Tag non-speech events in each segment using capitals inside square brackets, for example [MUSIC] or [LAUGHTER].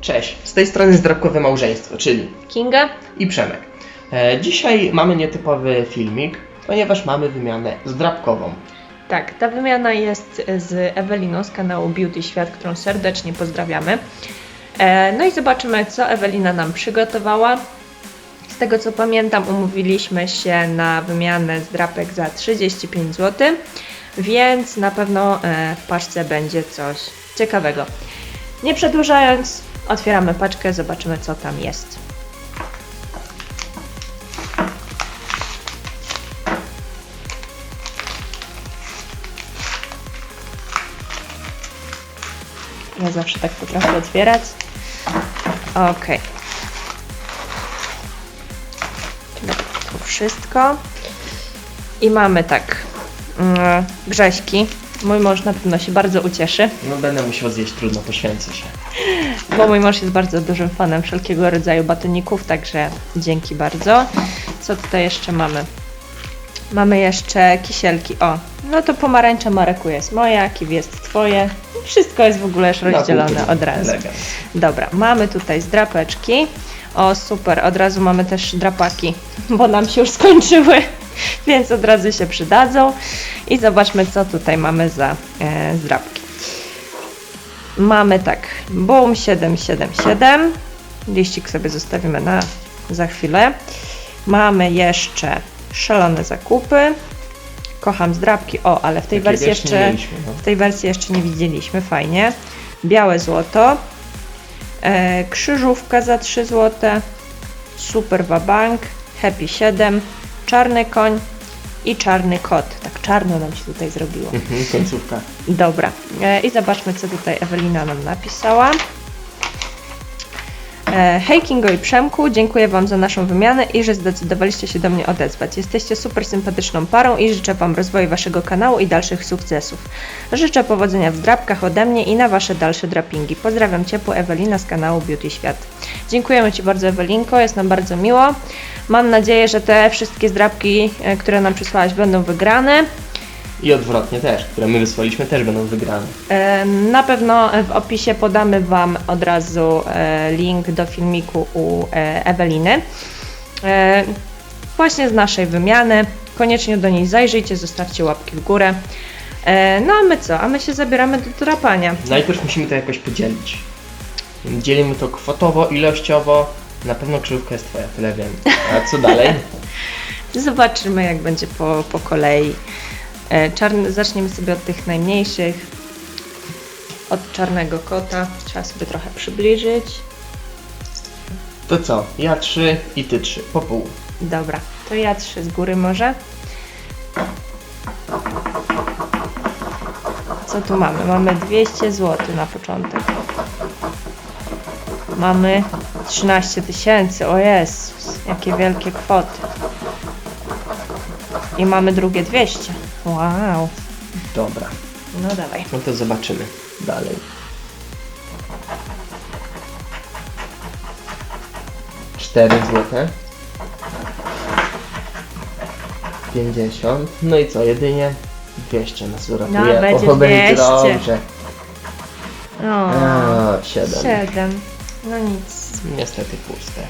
Cześć, z tej strony Zdrabkowe Małżeństwo, czyli Kinga? i Przemek. E, dzisiaj mamy nietypowy filmik, ponieważ mamy wymianę zdrabkową. Tak, ta wymiana jest z Eweliną z kanału Beauty Świat, którą serdecznie pozdrawiamy. E, No i zobaczymy, co Ewelina nam przygotowała. Z tego co pamiętam, umówiliśmy się na wymianę zdrapek za 35 zł, więc na pewno e, w paczce będzie coś ciekawego. Nie przedłużając, otwieramy paczkę, zobaczymy, co tam jest. Ja zawsze tak potrafię otwierać. Ok. To wszystko. I mamy tak. Mm, Grześki. Mój mąż na pewno się bardzo ucieszy, No będę musiał zjeść, trudno, poświęcę się. bo mój mąż jest bardzo dużym fanem wszelkiego rodzaju batoników, także dzięki bardzo. Co tutaj jeszcze mamy? Mamy jeszcze kisielki. O, no to pomarańcza Mareku jest moja, kiwi jest twoje. Wszystko jest w ogóle już rozdzielone od razu. Elegant. Dobra, mamy tutaj zdrapeczki. O, super, od razu mamy też drapaki, bo nam się już skończyły, więc od razu się przydadzą. I zobaczmy, co tutaj mamy za e, zdrapki. Mamy tak, Boom 777. Liścik sobie zostawimy na za chwilę. Mamy jeszcze szalone zakupy. Kocham zdrapki. O, ale w tej wersji jeszcze no. w tej wersji jeszcze nie widzieliśmy, fajnie. Białe złoto. E, krzyżówka za 3 zł. Super Wabank. Happy 7. Czarny koń i czarny kot. Tak czarno nam się tutaj zrobiło. Mhm, końcówka. Dobra. E, I zobaczmy, co tutaj Ewelina nam napisała. E, Hej Kingo i Przemku, dziękuję Wam za naszą wymianę i że zdecydowaliście się do mnie odezwać. Jesteście super sympatyczną parą i życzę Wam rozwoju Waszego kanału i dalszych sukcesów. Życzę powodzenia w zdrabkach ode mnie i na Wasze dalsze drapingi. Pozdrawiam ciepło Ewelina z kanału Beauty Świat. Dziękujemy Ci bardzo Ewelinko, jest nam bardzo miło. Mam nadzieję, że te wszystkie zdrabki, e, które nam przysłałaś będą wygrane. I odwrotnie też, które my wysłaliśmy, też będą wygrane. E, Na pewno w opisie podamy Wam od razu e, link do filmiku u e, Eweliny. Właśnie z naszej wymiany. Koniecznie do niej zajrzyjcie, zostawcie łapki w górę. No a my co? A my się zabieramy do drapania. Najpierw musimy to jakoś podzielić. Dzielimy to kwotowo, ilościowo. Na pewno krzyżówka jest twoja, tyle wiem. A co dalej? [LAUGHS] Zobaczymy, jak będzie po, po kolei. E, Czarny, zaczniemy sobie od tych najmniejszych. Od czarnego kota. Trzeba sobie trochę przybliżyć. To co? Ja trzy i ty trzy. Po pół. Dobra, to ja trzy z góry może. Co tu mamy? Mamy 200 zł na początek. Mamy 13 tysięcy, o Jezus, jakie wielkie kwoty. I mamy drugie 200. Wow, Dobra. no dawaj. No to zobaczymy dalej. Cztery złote. Pięćdziesiąt. No i co, jedynie 200 nas uratuje. No, będzie o, będzie 200. dobrze. O, A, siedem. 7. No nic. Niestety puste.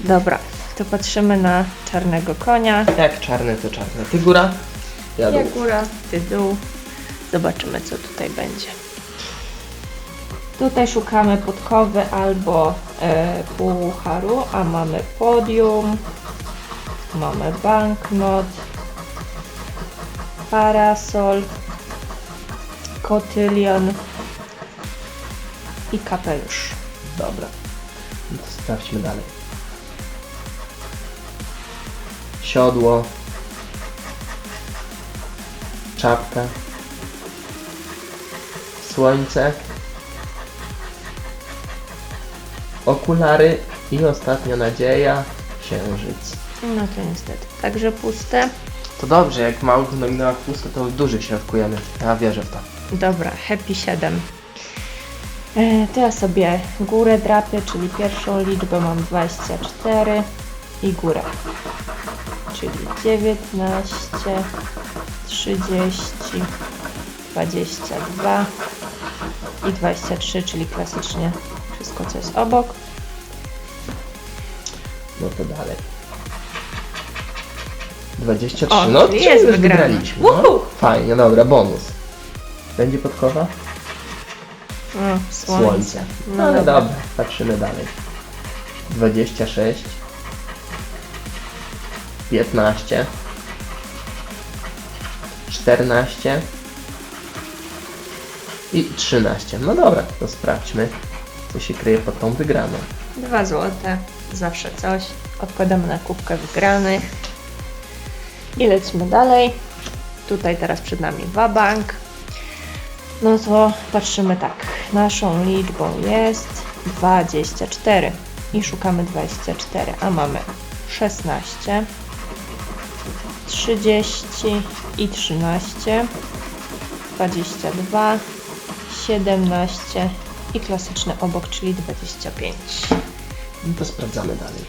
Dobra, to patrzymy na czarnego konia. Jak czarny to czarny. Ty góra? Ja dół. góra, ty dół. Zobaczymy, co tutaj będzie. Tutaj szukamy podkowy albo e, pucharu, a mamy podium, mamy banknot, parasol, kotylion i kapelusz. Dobra. No to sprawdźmy dalej. Siodło. Czapka. Słońce. Okulary i ostatnia nadzieja. Księżyc. No to niestety. Także puste. To dobrze, jak małych nominałach pusto, to w dużych środkujemy. Ja wierzę w to. Dobra, happy 7. E, to ja sobie górę drapię, czyli pierwszą liczbę mam 24 i górę. Czyli 19, 30, 22 i 23, czyli klasycznie wszystko, co jest obok. No to dalej. 23. O, no, czyli czyli jest już wygrana. wygraliśmy. No. Fajnie, dobra, bonus. Będzie podkowa? No, słońce. No ale dobra, patrzymy dalej. 26. 15. 14. I 13. No dobra, to sprawdźmy, co się kryje pod tą wygraną. Dwa złote, zawsze coś. Odkładamy na kubkę wygranych. I lecimy dalej. Tutaj teraz przed nami wabank. No to patrzymy tak. Naszą liczbą jest 24 i szukamy 24, a mamy 16, 30 i 13, 22, 17 i klasyczny obok, czyli 25. No to sprawdzamy dalej.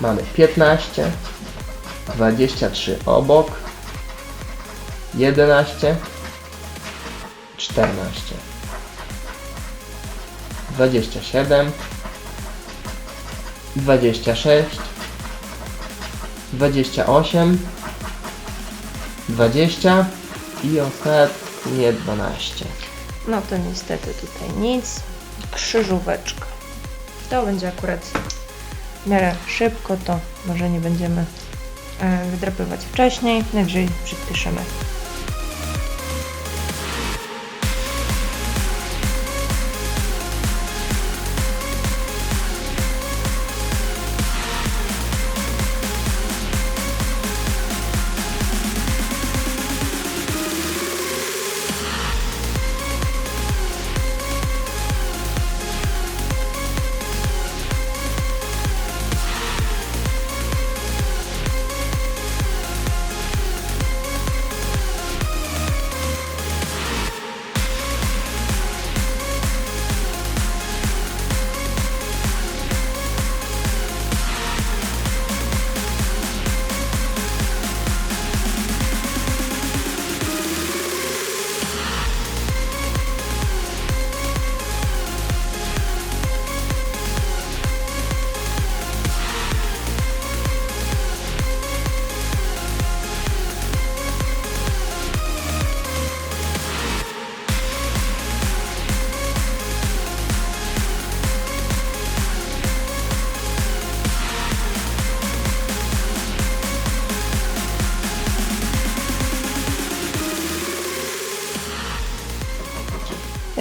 Mamy 15, 23 obok, 11, 14, 27, 26, 28, 20 i ostatnie 12. No to niestety tutaj nic. Krzyżóweczka. To będzie akurat w miarę szybko, to może nie będziemy e, wydrapywać wcześniej, najwyżej przyspieszymy.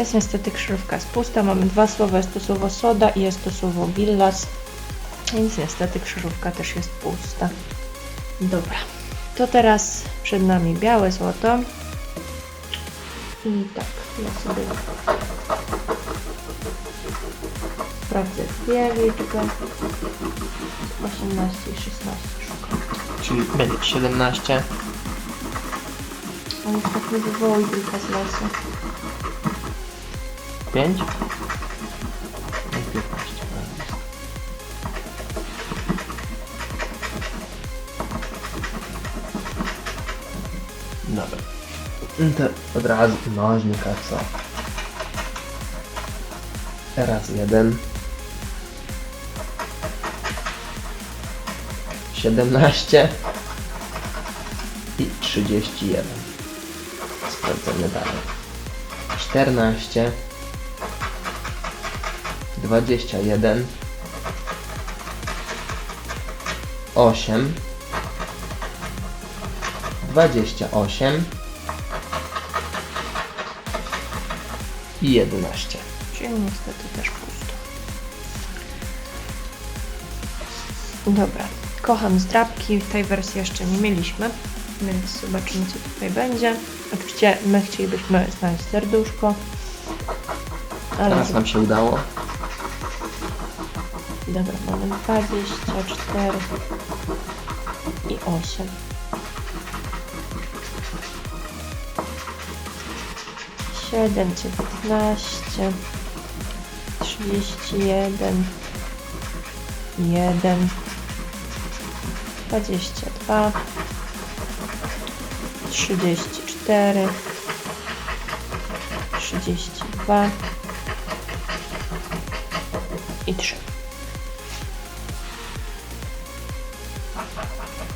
Jest niestety krzyżówka jest pusta. Mamy dwa słowa, jest to słowo soda i jest to słowo villas. Więc niestety krzyżówka też jest pusta. Dobra. To teraz przed nami białe złoto. I tak, ja sobie sprawdzę dwie liczby. 18 i 16 szukam. Czyli będzie 17, Ale tak nie wywołuj tylko z lasu. 5 i 15. prawda. Dobra. No To od razu mnożnik, a co? Raz jeden. 17 i 31. Sprawdzamy dalej. 14 21 8 28 i 11. Czyli niestety też pusto. Dobra, kocham zdrabki. W tej wersji jeszcze nie mieliśmy, więc zobaczymy co tutaj będzie. Oczywiście my chcielibyśmy znaleźć serduszko. Ale Teraz nam się udało. Dobra, mamy 24 i 8. Siedem, dziewiętnaście, trzydzieści jeden, jeden, dwadzieścia dwa, trzydzieści cztery. trzydzieści dwa i trzy.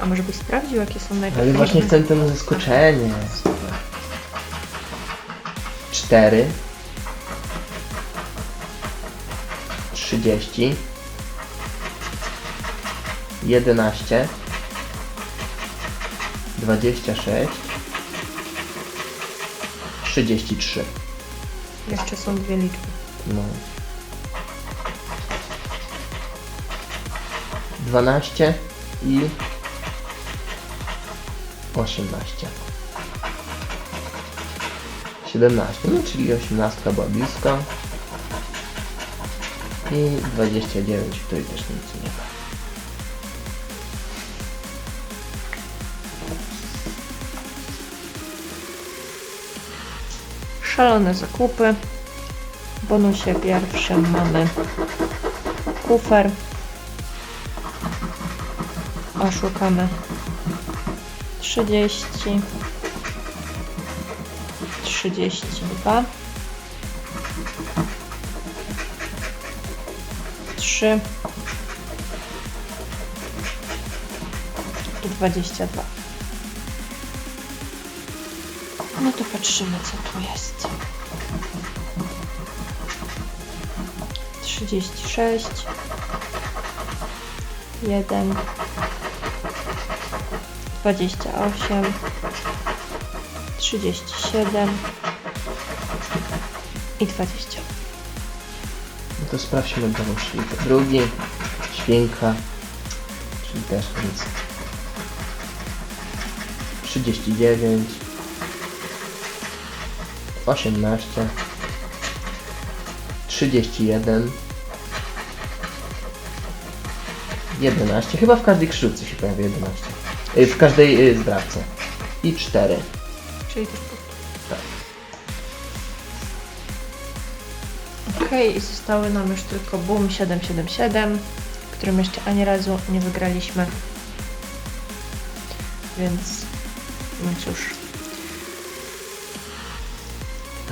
A może byś sprawdził, jakie są Ale najpewniejsze? właśnie chcę ten zaskoczenie. Cztery. Trzydzieści. Jedenaście. Dwadzieścia sześć. Trzydzieści trzy. Jeszcze są dwie liczby. No. 12 i 18. 17, no czyli 18 była blisko. I 29, w której też nic nie ma. Szalone zakupy. W bonusie pierwszym mamy kufer. Oszukamy 30 32 3 i 22 no to patrzymy co tu jest. 36 1 28 37 i 20 No to sprawdźmy drugą szlifę. Drugi, świnka, czyli też nic. 39, 18, 31, 11. Chyba w każdej krzyżówce się pojawia 11. Y, W każdej y, zdrawce. I 4. czyli też po Tak. Okej, i zostały nam już tylko Boom 777, którym jeszcze ani razu nie wygraliśmy. Więc, no cóż.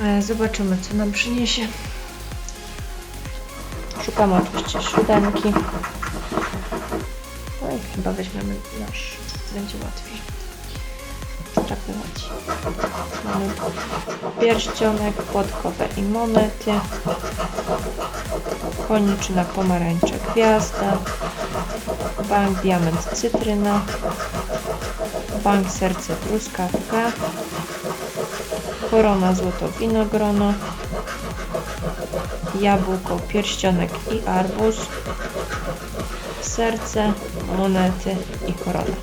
E, Zobaczymy, co nam przyniesie. Szukamy oczywiście siódemki. No i chyba weźmiemy nasz. Będzie łatwiej. Strapywać. Mamy pierścionek, podkowe i monety. Koniczyna pomarańcza gwiazda. Bank diament cytryna. Bank serce truskawka. Korona złoto winogrono. Jabłko, pierścionek i arbuz. Serce, monety i korona.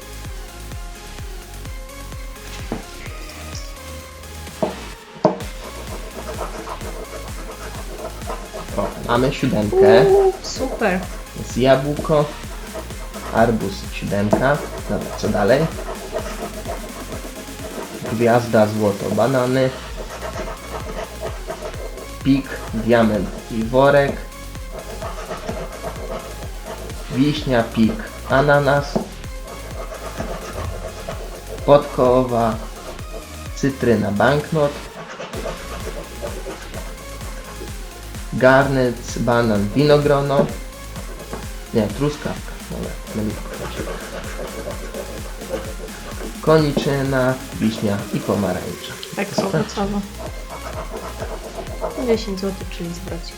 Mamy siódemkę. Uuu, super. Jest jabłko, arbuz, siódemka. Dobra, co dalej? Gwiazda, złoto, banany. Pik, diament i worek. Wiśnia, pik, ananas. Podkowa, cytryna, banknot. Garnet, banan, winogrono. Nie, truskawka. Dobra, myliłem. Koniczyna, wiśnia i pomarańcza. Tak owocowo. 10 zł, czyli zwrocik.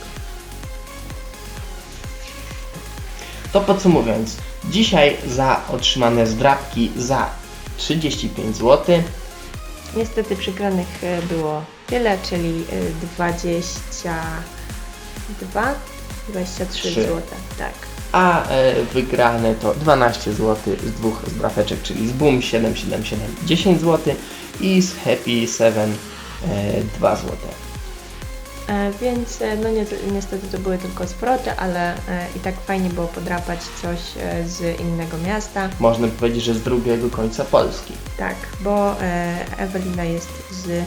To podsumowując, dzisiaj za otrzymane zdrabki za 35 zł. Niestety przegranych e, było tyle, czyli e, 22, 23 Trzy. zł. Tak. a e, wygrane to 12 zł z dwóch zdrapeczek, czyli z Boom 777 10 zł i z Happy 7 e, 2 zł. E, Więc e, no nie, niestety to były tylko zwroty, ale e, i tak fajnie było podrapać coś e, z innego miasta. Można by powiedzieć, że z drugiego końca Polski. Tak, bo e, Ewelina jest z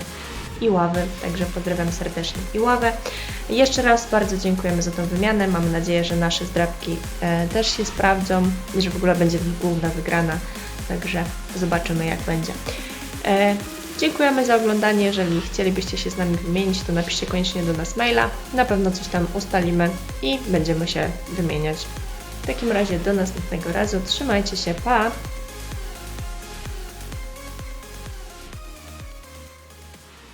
Iławy, także pozdrawiam serdecznie Iławę. Jeszcze raz bardzo dziękujemy za tą wymianę. Mamy nadzieję, że nasze zdrabki e, też się sprawdzą i że w ogóle będzie główna wygrana. Także zobaczymy jak będzie. E, Dziękujemy za oglądanie. Jeżeli chcielibyście się z nami wymienić, to napiszcie koniecznie do nas maila. Na pewno coś tam ustalimy i będziemy się wymieniać. W takim razie do następnego razu. Trzymajcie się. Pa!